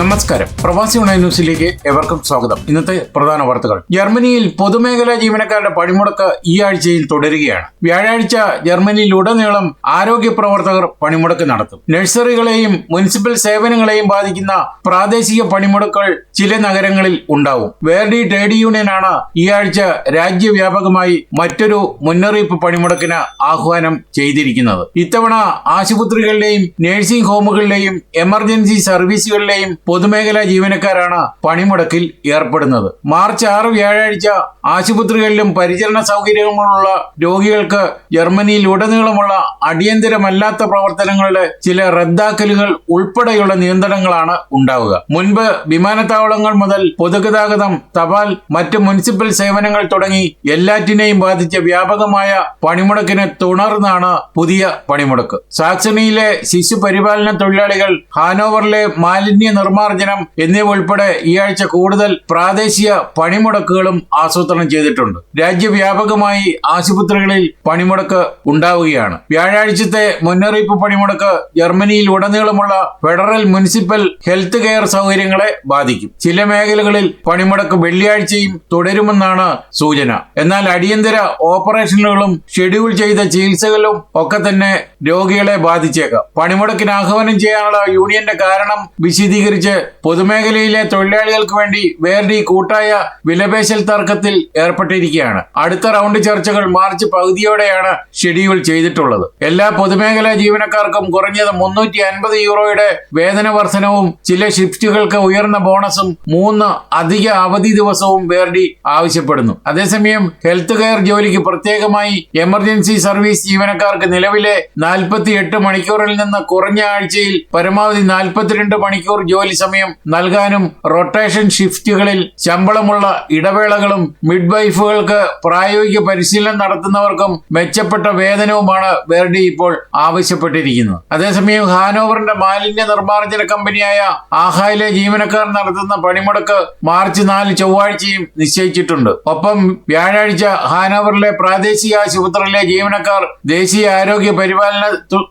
നമസ്കാരം. പ്രവാസി ഓൺലൈൻ ന്യൂസിലേക്ക് എവർക്കും സ്വാഗതം. ഇന്നത്തെ പ്രധാന വാർത്തകൾ. ജർമ്മനിയിൽ പൊതുമേഖലാ ജീവനക്കാരുടെ പണിമുടക്ക് ഈ ആഴ്ചയിൽ തുടരുകയാണ്. വ്യാഴാഴ്ച ജർമ്മനിയിലുടനീളം ആരോഗ്യ പ്രവർത്തകർ പണിമുടക്ക് നടത്തും. നഴ്സറികളെയും മുനിസിപ്പൽ സേവനങ്ങളെയും ബാധിക്കുന്ന പ്രാദേശിക പണിമുടക്കൾ ചില നഗരങ്ങളിൽ ഉണ്ടാവും. വേർഡി ട്രേഡ് യൂണിയനാണ് ഈ ആഴ്ച രാജ്യവ്യാപകമായി മറ്റൊരു മുന്നറിയിപ്പ് പണിമുടക്കിന് ആഹ്വാനം ചെയ്തിരിക്കുന്നത്. ഇത്തവണ ആശുപത്രികളിലെയും നഴ്സിംഗ് ഹോമുകളിലെയും എമർജൻസി സർവീസുകളിലെയും പൊതുമേഖലാ ജീവനക്കാരാണ് പണിമുടക്കിൽ ഏർപ്പെടുന്നത്. മാർച്ച് ആറ് വ്യാഴാഴ്ച ആശുപത്രികളിലും പരിചരണ സൗകര്യങ്ങളുള്ള രോഗികൾക്ക് ജർമ്മനിയിൽ ഉടനീളമുള്ള അടിയന്തരമല്ലാത്ത പ്രവർത്തനങ്ങളുടെ ചില റദ്ദാക്കലുകൾ ഉൾപ്പെടെയുള്ള നിയന്ത്രണങ്ങളാണ് ഉണ്ടാവുക. മുൻപ് വിമാനത്താവളങ്ങൾ മുതൽ പൊതുഗതാഗതം തപാൽ മറ്റ് മുനിസിപ്പൽ സേവനങ്ങൾ തുടങ്ങി എല്ലാറ്റിനെയും ബാധിച്ച വ്യാപകമായ പണിമുടക്കിനെ തുടർന്നാണ് പുതിയ പണിമുടക്ക്. സാക്സണിയിലെ ശിശു പരിപാലന തൊഴിലാളികൾ ഹാനോവറിലെ മാലിന്യ നിർമ്മാർജനം എന്നിവ ഉൾപ്പെടെ ഈ ആഴ്ച കൂടുതൽ പ്രാദേശിക പണിമുടക്കുകളും ആസൂത്രണം ചെയ്തിട്ടുണ്ട്. രാജ്യവ്യാപകമായി ആശുപത്രികളിൽ പണിമുടക്ക് ഉണ്ടാവുകയാണ്. വ്യാഴാഴ്ചത്തെ മുന്നറിയിപ്പ് പണിമുടക്ക് ജർമ്മനിയിൽ ഉടനീളമുള്ള ഫെഡറൽ മുനിസിപ്പൽ ഹെൽത്ത് കെയർ സൗകര്യങ്ങളെ ബാധിക്കും. ചില മേഖലകളിൽ പണിമുടക്ക് വെള്ളിയാഴ്ചയും തുടരുമെന്നാണ് സൂചന. എന്നാൽ അടിയന്തര ഓപ്പറേഷനുകളും ഷെഡ്യൂൾ ചെയ്ത ചികിത്സകളും ഒക്കെ തന്നെ രോഗികളെ ബാധിച്ചേക്കാം. പണിമുടക്കിന് ആഹ്വാനം ചെയ്യാനുള്ള യൂണിയന്റെ കാരണം വിശദീകരിച്ച് പൊതുമേഖലയിലെ തൊഴിലാളികൾക്ക് വേണ്ടി വേർഡി കൂട്ടായ വിലപേശൽ തർക്കത്തിൽ ഏർപ്പെട്ടിരിക്കുകയാണ്. അടുത്ത റൗണ്ട് ചർച്ചകൾ മാർച്ച് പകുതിയോടെയാണ് ഷെഡ്യൂൾ ചെയ്തിട്ടുള്ളത്. എല്ലാ പൊതുമേഖലാ ജീവനക്കാർക്കും കുറഞ്ഞത് മുന്നൂറ്റി അൻപത് യൂറോയുടെ വേതന വർധനവും ചില ഷിഫ്റ്റുകൾക്ക് ഉയർന്ന ബോണസും മൂന്ന് അധിക അവധി ദിവസവും വേർഡി ആവശ്യപ്പെടുന്നു. അതേസമയം ഹെൽത്ത് കെയർ ജോലിക്ക് പ്രത്യേകമായി എമർജൻസി സർവീസ് ജീവനക്കാർക്ക് നിലവിലെ നാൽപ്പത്തി എട്ട് മണിക്കൂറിൽ നിന്ന് കുറഞ്ഞ ആഴ്ചയിൽ പരമാവധി നാൽപ്പത്തിരണ്ട് മണിക്കൂർ ജോലി സമയം നൽകാനും റൊട്ടേഷൻ ഷിഫ്റ്റുകളിൽ ശമ്പളമുള്ള ഇടവേളകളും മിഡ് വൈഫുകൾക്ക് പ്രായോഗിക പരിശീലനം നടത്തുന്നവർക്കും മെച്ചപ്പെട്ട വേതനവുമാണ് വേർഡി ഇപ്പോൾ ആവശ്യപ്പെട്ടിരിക്കുന്നത്. അതേസമയം ഹാനോവറിന്റെ മാലിന്യ നിർമ്മാർജന കമ്പനിയായ ആഹായിലെ ജീവനക്കാർ നടത്തുന്ന പണിമുടക്ക് മാർച്ച് നാല് ചൊവ്വാഴ്ചയും നിശ്ചയിച്ചിട്ടുണ്ട്. ഒപ്പം വ്യാഴാഴ്ച ഹാനോവറിലെ പ്രാദേശിക ആശുപത്രിയിലെ ജീവനക്കാർ ദേശീയ ആരോഗ്യ പരിപാലന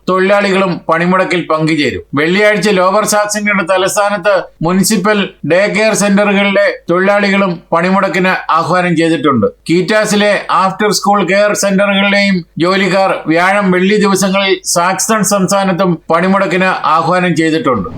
തൊഴിലാളികളും പണിമുടക്കിൽ പങ്കുചേരും. വെള്ളിയാഴ്ച ലോവർ സാക്സണിയുടെ തലസ്ഥാനത്ത് മുനിസിപ്പൽ ഡേ കെയർ സെന്ററുകളിലെ തൊഴിലാളികളും പണിമുടക്കിന് ആഹ്വാനം ചെയ്തിട്ടുണ്ട്. കീറ്റാസിലെ ആഫ്റ്റർ സ്കൂൾ കെയർ സെന്ററുകളിലെയും ജോലിക്കാർ വ്യാഴം വെള്ളി ദിവസങ്ങളിൽ സാക്സൺ സംസ്ഥാനത്തും പണിമുടക്കിന് ആഹ്വാനം ചെയ്തിട്ടുണ്ട്.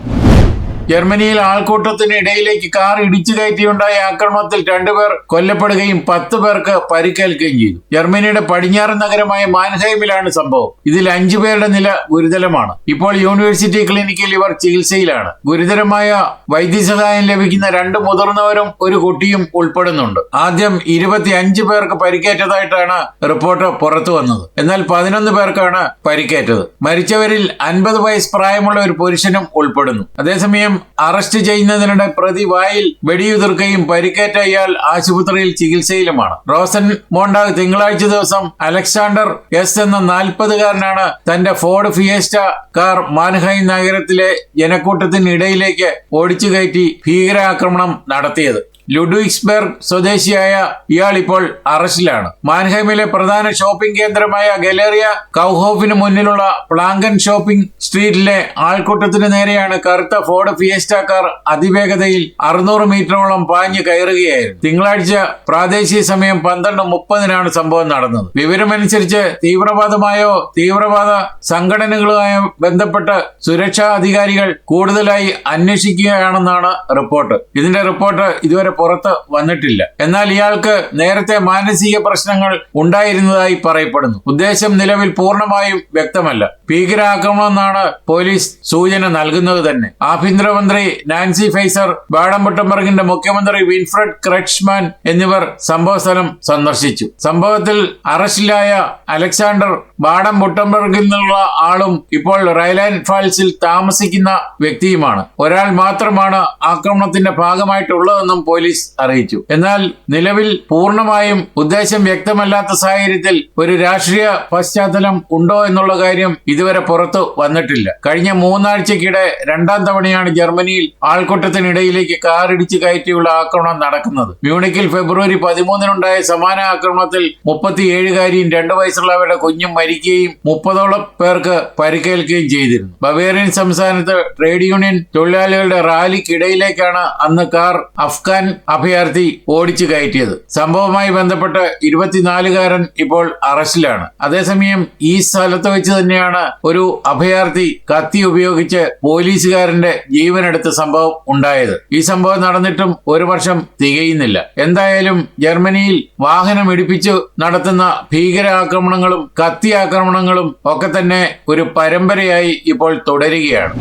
ജർമ്മനിയിൽ ആൾക്കൂട്ടത്തിന് ഇടയിലേക്ക് കാർ ഇടിച്ചു കയറ്റിയുണ്ടായ ആക്രമണത്തിൽ രണ്ടുപേർ കൊല്ലപ്പെടുകയും പത്ത് പേർക്ക് പരിക്കേൽക്കുകയും ചെയ്തു. ജർമ്മനിയുടെ പടിഞ്ഞാറൻ നഗരമായ മാൻഹൈമിലാണ് സംഭവം. ഇതിൽ അഞ്ചു പേരുടെ നില ഗുരുതരമാണ്. ഇപ്പോൾ യൂണിവേഴ്സിറ്റി ക്ലിനിക്കിൽ ഇവർ ചികിത്സയിലാണ്. ഗുരുതരമായ വൈദ്യസഹായം ലഭിക്കുന്ന രണ്ട് മുതിർന്നവരും ഒരു കുട്ടിയും ഉൾപ്പെടുന്നുണ്ട്. ആദ്യം ഇരുപത്തി അഞ്ച് പേർക്ക് പരിക്കേറ്റതായിട്ടാണ് റിപ്പോർട്ട് പുറത്തു വന്നത്. എന്നാൽ പതിനൊന്ന് പേർക്കാണ് പരിക്കേറ്റത്. മരിച്ചവരിൽ അൻപത് വയസ്സ് പ്രായമുള്ള ഒരു പുരുഷനും ഉൾപ്പെടുന്നു. അതേസമയം അറസ്റ്റ് ചെയ്യുന്നതിനിടെ പ്രതി വായിൽ വെടിയുതിർക്കുകയും പരിക്കേറ്റ ഇയാൾ ആശുപത്രിയിൽ ചികിത്സയിലുമാണ്. റോസൻ മോണ്ടാഗ് തിങ്കളാഴ്ച ദിവസം അലക്സാണ്ടർ എസ് എന്ന നാൽപ്പതുകാരനാണ് തന്റെ ഫോർഡ് ഫിയേസ്റ്റ കാർ മാൻഹൈം നഗരത്തിലെ ജനക്കൂട്ടത്തിനിടയിലേക്ക് ഓടിച്ചു കയറ്റി ഭീകരാക്രമണം നടത്തിയത്. ലുഡ്വിഗ്സ്ബർഗ് സ്വദേശിയായ ഇയാൾ ഇപ്പോൾ അറസ്റ്റിലാണ്. മാൻഹൈമിലെ പ്രധാന ഷോപ്പിംഗ് കേന്ദ്രമായ ഗലേറിയ കൗഹോഫിന് മുന്നിലുള്ള പ്ലാങ്കൻ ഷോപ്പിംഗ് സ്ട്രീറ്റിലെ ആൾക്കൂട്ടത്തിന് നേരെയാണ് കറുത്ത ഫോർഡ് ഫിയസ്റ്റ കാർ അതിവേഗതയിൽ അറുന്നൂറ് മീറ്ററോളം പാഞ്ഞു കയറുകയായിരുന്നു. തിങ്കളാഴ്ച പ്രാദേശിക സമയം പന്ത്രണ്ട് മുപ്പതിനാണ് സംഭവം നടന്നത്. വിവരമനുസരിച്ച് തീവ്രവാദമായോ തീവ്രവാദ സംഘടനകളുമായോ ബന്ധപ്പെട്ട് സുരക്ഷാ അധികാരികൾ കൂടുതലായി അന്വേഷിക്കുകയാണെന്നാണ് റിപ്പോർട്ട്. ഇതിന്റെ റിപ്പോർട്ട് ഇതുവരെ പുറത്ത് വന്നിട്ടില്ല. എന്നാൽ ഇയാൾക്ക് നേരത്തെ മാനസിക പ്രശ്നങ്ങൾ ഉണ്ടായിരുന്നതായി പറയപ്പെടുന്നു. ഉദ്ദേശം നിലവിൽ പൂർണമായും വ്യക്തമല്ല. ഭീകരാക്രമണമെന്നാണ് പോലീസ് സൂചന നൽകുന്നത് തന്നെ. ആഭ്യന്തരമന്ത്രി നാൻസി ഫൈസർ ബാഡംബട്ടംബർഗിന്റെ മുഖ്യമന്ത്രി വിൻഫ്രഡ് ക്രച്ച്മാൻ എന്നിവർ സംഭവസ്ഥലം സന്ദർശിച്ചു. സംഭവത്തിൽ അറസ്റ്റിലായ അലക്സാണ്ടർ ബാഡം ബുട്ടംബർഗിൽ നിന്നുള്ള ആളും ഇപ്പോൾ റൈലാൻഡ് ഫാൾസിൽ താമസിക്കുന്ന വ്യക്തിയുമാണ്. ഒരാൾ മാത്രമാണ് ആക്രമണത്തിന്റെ ഭാഗമായിട്ടുള്ളതെന്നും പോലീസ് അറിയിച്ചു. എന്നാൽ നിലവിൽ പൂർണമായും ഉദ്ദേശം വ്യക്തമല്ലാത്ത സാഹചര്യത്തിൽ ഒരു രാഷ്ട്രീയ പശ്ചാത്തലം ഉണ്ടോ എന്നുള്ള കാര്യം ഇതുവരെ പുറത്തു വന്നിട്ടില്ല. കഴിഞ്ഞ മൂന്നാഴ്ചക്കിടെ രണ്ടാം തവണയാണ് ജർമ്മനിയിൽ ആൾക്കൂട്ടത്തിനിടയിലേക്ക് കാറിടിച്ച് കയറ്റിയുള്ള ആക്രമണം നടക്കുന്നത്. മ്യൂണിക്കിൽ ഫെബ്രുവരി പതിമൂന്നിനുണ്ടായ സമാന ആക്രമണത്തിൽ മുപ്പത്തിയേഴുകാരിയും രണ്ടു വയസ്സുള്ളവരുടെ കുഞ്ഞും മരിക്കുകയും മുപ്പതോളം പേർക്ക് പരിക്കേൽക്കുകയും ചെയ്തിരുന്നു. ബവേറിയൻ സംസ്ഥാനത്ത് ട്രേഡ് യൂണിയൻ തൊഴിലാളികളുടെ റാലിക്കിടയിലേക്കാണ് അന്ന് കാർ അഫ്ഗാൻ അഭയാർത്ഥി ഓടിച്ചു കയറ്റിയത്. സംഭവവുമായി ബന്ധപ്പെട്ട് ഇരുപത്തിനാലുകാരൻ ഇപ്പോൾ അറസ്റ്റിലാണ്. അതേസമയം ഈ സ്ഥലത്ത് വെച്ച് തന്നെയാണ് ഒരു അഭയാർത്ഥി കത്തി ഉപയോഗിച്ച് പോലീസുകാരന്റെ ജീവനെടുത്ത സംഭവം ഉണ്ടായത്. ഈ സംഭവം നടന്നിട്ടും ഒരു വർഷം തികയുന്നില്ല. എന്തായാലും ജർമ്മനിയിൽ വാഹനം ഇടിപ്പിച്ചു നടത്തുന്ന ഭീകരാക്രമണങ്ങളും കത്തി ആക്രമണങ്ങളും ഒക്കെ തന്നെ ഒരു പരമ്പരയായി ഇപ്പോൾ തുടരുകയാണ്.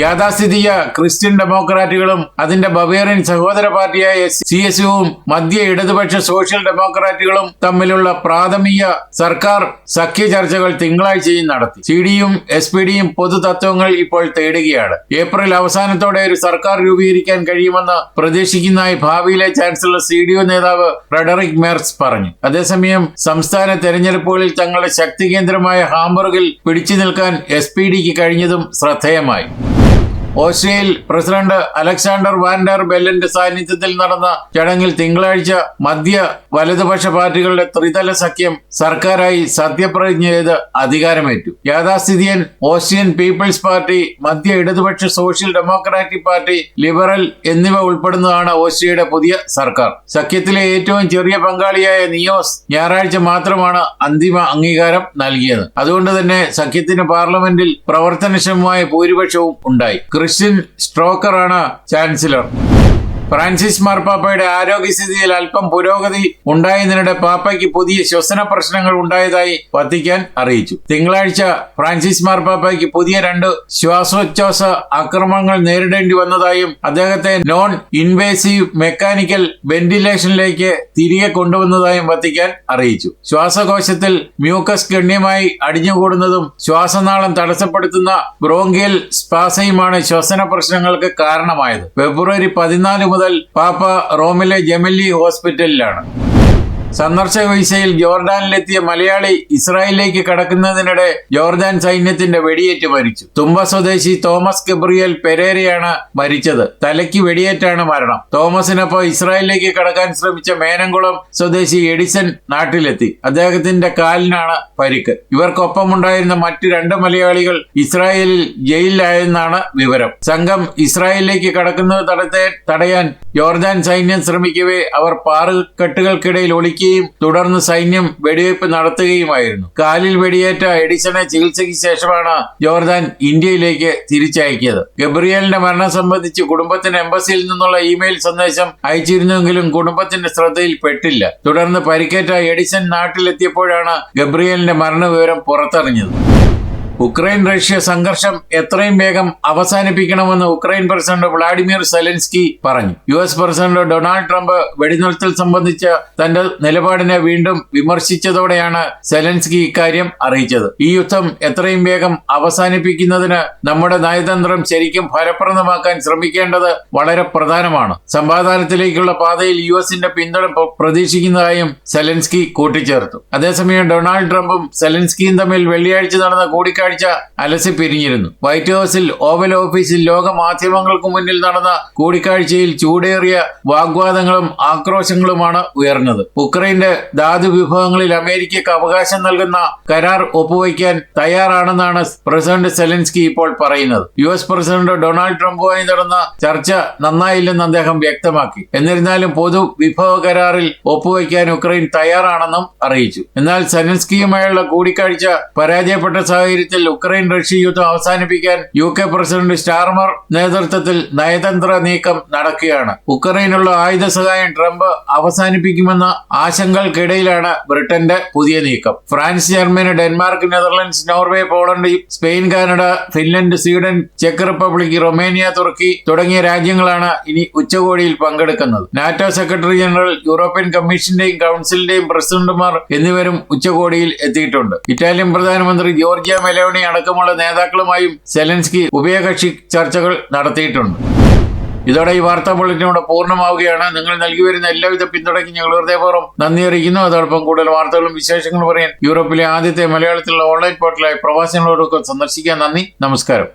യാഥാസ്ഥിതിക ക്രിസ്ത്യൻ ഡെമോക്രാറ്റുകളും അതിന്റെ ബവേറിയൻ സഹോദര പാർട്ടിയായ സി എസ് യുവും മധ്യ ഇടതുപക്ഷ സോഷ്യൽ ഡെമോക്രാറ്റുകളും തമ്മിലുള്ള പ്രാഥമിക സർക്കാർ സഖ്യ ചർച്ചകൾ തിങ്കളാഴ്ചയും നടത്തി. സി ഡിയും എസ് പി ഡിയും പൊതു തത്വങ്ങൾ ഇപ്പോൾ തേടുകയാണ്. ഏപ്രിൽ അവസാനത്തോടെ ഒരു സർക്കാർ രൂപീകരിക്കാൻ കഴിയുമെന്ന് പ്രതീക്ഷിക്കുന്നതായി ഭാവിയിലെ ചാൻസലർ സി ഡി ഒ നേതാവ് ഫ്രെഡറിക് മെർസ് പറഞ്ഞു. അതേസമയം സംസ്ഥാന തെരഞ്ഞെടുപ്പുകളിൽ തങ്ങളുടെ ശക്തി കേന്ദ്രമായ ഹാംബർഗിൽ പിടിച്ചു നിൽക്കാൻ എസ് പി ഡിക്ക് കഴിഞ്ഞതും ശ്രദ്ധേയമായി. ഓസ്ട്രിയയിൽ പ്രസിഡന്റ് അലക്സാണ്ടർ വാൻഡർ ബെല്ലിന്റെ സാന്നിധ്യത്തിൽ നടന്ന ചടങ്ങിൽ തിങ്കളാഴ്ച മധ്യ വലതുപക്ഷ പാർട്ടികളുടെ ത്രിതല സഖ്യം സർക്കാരായി സത്യപ്രതിജ്ഞ ചെയ്ത് അധികാരമേറ്റു. യാഥാസ്ഥിതിയൻ ഓസ്ട്രിയൻ പീപ്പിൾസ് പാർട്ടി മധ്യ ഇടതുപക്ഷ സോഷ്യൽ ഡെമോക്രാറ്റിക് പാർട്ടി ലിബറൽ എന്നിവ ഉൾപ്പെടുന്നതാണ് ഓസ്ട്രിയയുടെ പുതിയ സർക്കാർ. സഖ്യത്തിലെ ഏറ്റവും ചെറിയ പങ്കാളിയായ നിയോസ് ഞായറാഴ്ച മാത്രമാണ് അന്തിമ അംഗീകാരം നൽകിയത്. അതുകൊണ്ട് തന്നെ സഖ്യത്തിന് പാർലമെന്റിൽ പ്രവർത്തനക്ഷമമായ ഭൂരിപക്ഷവും ഉണ്ടായി. Christian സ്ട്രോക്കറാണ് chancellor. ഫ്രാൻസിസ് മാർപ്പാപ്പയുടെ ആരോഗ്യസ്ഥിതിയിൽ അല്പം പുരോഗതി ഉണ്ടായതിനിടെ പാപ്പയ്ക്ക് പുതിയ ശ്വസന പ്രശ്നങ്ങൾ ഉണ്ടായതായി വത്തിക്കാൻ അറിയിച്ചു. തിങ്കളാഴ്ച ഫ്രാൻസിസ് മാർപ്പാപ്പയ്ക്ക് പുതിയ രണ്ട് ശ്വാസോച്ഛ്വാസ ആക്രമണങ്ങൾ നേരിടേണ്ടി വന്നതായും അദ്ദേഹത്തെ നോൺ ഇൻവേസീവ് മെക്കാനിക്കൽ വെന്റിലേഷനിലേക്ക് തിരികെ കൊണ്ടുവന്നതായും വത്തിക്കാൻ അറിയിച്ചു. ശ്വാസകോശത്തിൽ മ്യൂക്കസ് ഗണ്യമായി അടിഞ്ഞുകൂടുന്നതും ശ്വാസനാളം തടസ്സപ്പെടുത്തുന്ന ബ്രോങ്കിയൽ സ്പാസയുമാണ് ശ്വസന പ്രശ്നങ്ങൾക്ക് കാരണമായത്. ഫെബ്രുവരി പതിനാല് മുതൽ പാപ്പ റോമിലെ ജെമല്ലി ഹോസ്പിറ്റലിലാണ്. സന്ദർശക വിസയിൽ ജോർഡാനിലെത്തിയ മലയാളി ഇസ്രായേലിലേക്ക് കടക്കുന്നതിനിടെ ജോർദാൻ സൈന്യത്തിന്റെ വെടിയേറ്റ് മരിച്ചു. തുമ്പ സ്വദേശി തോമസ് ഗബ്രിയൽ പെരേരയാണ് മരിച്ചത്. തലയ്ക്ക് വെടിയേറ്റാണ് മരണം. തോമസിനൊപ്പം ഇസ്രായേലിലേക്ക് കടക്കാൻ ശ്രമിച്ച മേനംകുളം സ്വദേശി എഡിസൺ നാട്ടിലെത്തി. അദ്ദേഹത്തിന്റെ കാലിനാണ് പരിക്ക്. ഇവർക്കൊപ്പമുണ്ടായിരുന്ന മറ്റു രണ്ട് മലയാളികൾ ഇസ്രായേലിൽ ജയിലിലായെന്നാണ് വിവരം. സംഘം ഇസ്രായേലിലേക്ക് കടക്കുന്നത് തടയാൻ ജോർദാൻ സൈന്യം ശ്രമിക്കവേ അവർ പാറുകെട്ടുകൾക്കിടയിൽ ഒളിക്കുകയും തുടർന്ന് സൈന്യം വെടിവയ്പ് നടത്തുകയുമായിരുന്നു. കാലിൽ വെടിയേറ്റ എഡിസണെ ചികിത്സയ്ക്ക് ശേഷമാണ് ജോർദാൻ ഇന്ത്യയിലേക്ക് തിരിച്ചയക്കിയത്. ഗബ്രിയലിന്റെ മരണം സംബന്ധിച്ച് കുടുംബത്തിന് എംബസിയിൽ നിന്നുള്ള ഇമെയിൽ സന്ദേശം അയച്ചിരുന്നുവെങ്കിലും കുടുംബത്തിന്റെ ശ്രദ്ധയിൽ പെട്ടില്ല. തുടർന്ന് പരിക്കേറ്റ എഡിസൺ നാട്ടിലെത്തിയപ്പോഴാണ് ഗബ്രിയലിന്റെ മരണവിവരം പുറത്തറിഞ്ഞത്. ഉക്രൈൻ റഷ്യ സംഘർഷം എത്രയും വേഗം അവസാനിപ്പിക്കണമെന്ന് ഉക്രൈൻ പ്രസിഡന്റ് വ്ളാഡിമിർ സെലൻസ്കി പറഞ്ഞു. U S president Donald Trump വെടിനിർത്തൽ സംബന്ധിച്ച തന്റെ നിലപാടിനെ വീണ്ടും വിമർശിച്ചതോടെയാണ് സെലൻസ്കി ഇക്കാര്യം അറിയിച്ചത്. ഈ യുദ്ധം എത്രയും വേഗം അവസാനിപ്പിക്കുന്നതിന് നമ്മുടെ നയതന്ത്രം ശരിക്കും ഫലപ്രദമാക്കാൻ ശ്രമിക്കേണ്ടത് വളരെ പ്രധാനമാണ്. സമാധാനത്തിലേക്കുള്ള പാതയിൽ യു എസിന്റെ പിന്തുണ പ്രതീക്ഷിക്കുന്നതായും സെലൻസ്കി കൂട്ടിച്ചേർത്തു. അതേസമയം ഡൊണാൾഡ് ട്രംപും സെലൻസ്കിയും തമ്മിൽ വെള്ളിയാഴ്ച നടന്ന കൂടിക്കാഴ്ച അലസി പിരിഞ്ഞിരുന്നു. വൈറ്റ് ഹൌസിൽ ഓവൽ ഓഫീസിൽ ലോക മാധ്യമങ്ങൾക്ക് മുന്നിൽ നടന്ന കൂടിക്കാഴ്ചയിൽ ചൂടേറിയ വാഗ്വാദങ്ങളും ആക്രോശങ്ങളുമാണ് ഉയർന്നത്. ഉക്രൈന്റെ ധാതു വിഭവങ്ങളിൽ അമേരിക്കയ്ക്ക് അവകാശം നൽകുന്ന കരാർ ഒപ്പുവയ്ക്കാൻ തയ്യാറാണെന്നാണ് പ്രസിഡന്റ് സെലൻസ്കി ഇപ്പോൾ പറയുന്നത്. യു എസ് പ്രസിഡന്റ് ഡൊണാൾഡ് ട്രംപുമായി നടന്ന ചർച്ച നന്നായില്ലെന്ന് അദ്ദേഹം വ്യക്തമാക്കി. എന്നിരുന്നാലും പൊതു വിഭവ കരാറിൽ ഒപ്പുവയ്ക്കാൻ ഉക്രൈൻ തയ്യാറാണെന്നും അറിയിച്ചു. എന്നാൽ സെലൻസ്കിയുമായുള്ള കൂടിക്കാഴ്ച പരാജയപ്പെട്ട സാഹചര്യത്തിൽ ഉക്രൈൻ റഷ്യ യുദ്ധം അവസാനിപ്പിക്കാൻ യു കെ പ്രസിഡന്റ് സ്റ്റാർമർ നേതൃത്വത്തിൽ നയതന്ത്ര നീക്കം നടക്കുകയാണ്. ഉക്രൈനുള്ള ആയുധ സഹായം ട്രംപ് അവസാനിപ്പിക്കുമെന്ന ആശങ്കകൾക്കിടയിലാണ് ബ്രിട്ടന്റെ പുതിയ നീക്കം. France Germany Denmark Netherlands Norway Poland Spain Canada Finland Sweden check Republic Romania തുർക്കി തുടങ്ങിയ രാജ്യങ്ങളാണ് ഇനി ഉച്ചകോടിയിൽ പങ്കെടുക്കുന്നത്. നാറ്റോ സെക്രട്ടറി ജനറൽ യൂറോപ്യൻ കമ്മീഷന്റെയും കൌൺസിലിന്റെയും പ്രസിഡന്റുമാർ എന്നിവരും ഉച്ചകോടിയിൽ എത്തിയിട്ടുണ്ട്. ഇറ്റാലിയൻ പ്രധാനമന്ത്രി ജോർജിയ മെലോണി അടക്കമുള്ള നേതാക്കളുമായും സെലൻസ്കി ഉഭയകക്ഷി ചർച്ചകൾ നടത്തിയിട്ടുണ്ട്. ഇതോടെ ഈ വാർത്താ ബുള്ളറ്റിനോട് പൂർണമാവുകയാണ്. നിങ്ങൾ നൽകി വരുന്ന എല്ലാവിധ പിന്തുണയ്ക്കും ഞങ്ങൾ ഹൃദയപൂർവം നന്ദി അറിയിക്കുന്നു. അതോടൊപ്പം കൂടുതൽ വാർത്തകളും വിശേഷങ്ങളും പറയാൻ യൂറോപ്പിലെ ആദ്യത്തെ മലയാളത്തിലുള്ള ഓൺലൈൻ പോർട്ടലായ പ്രവാസികളോടൊക്കെ സന്ദർശിക്കാൻ നന്ദി. നമസ്കാരം.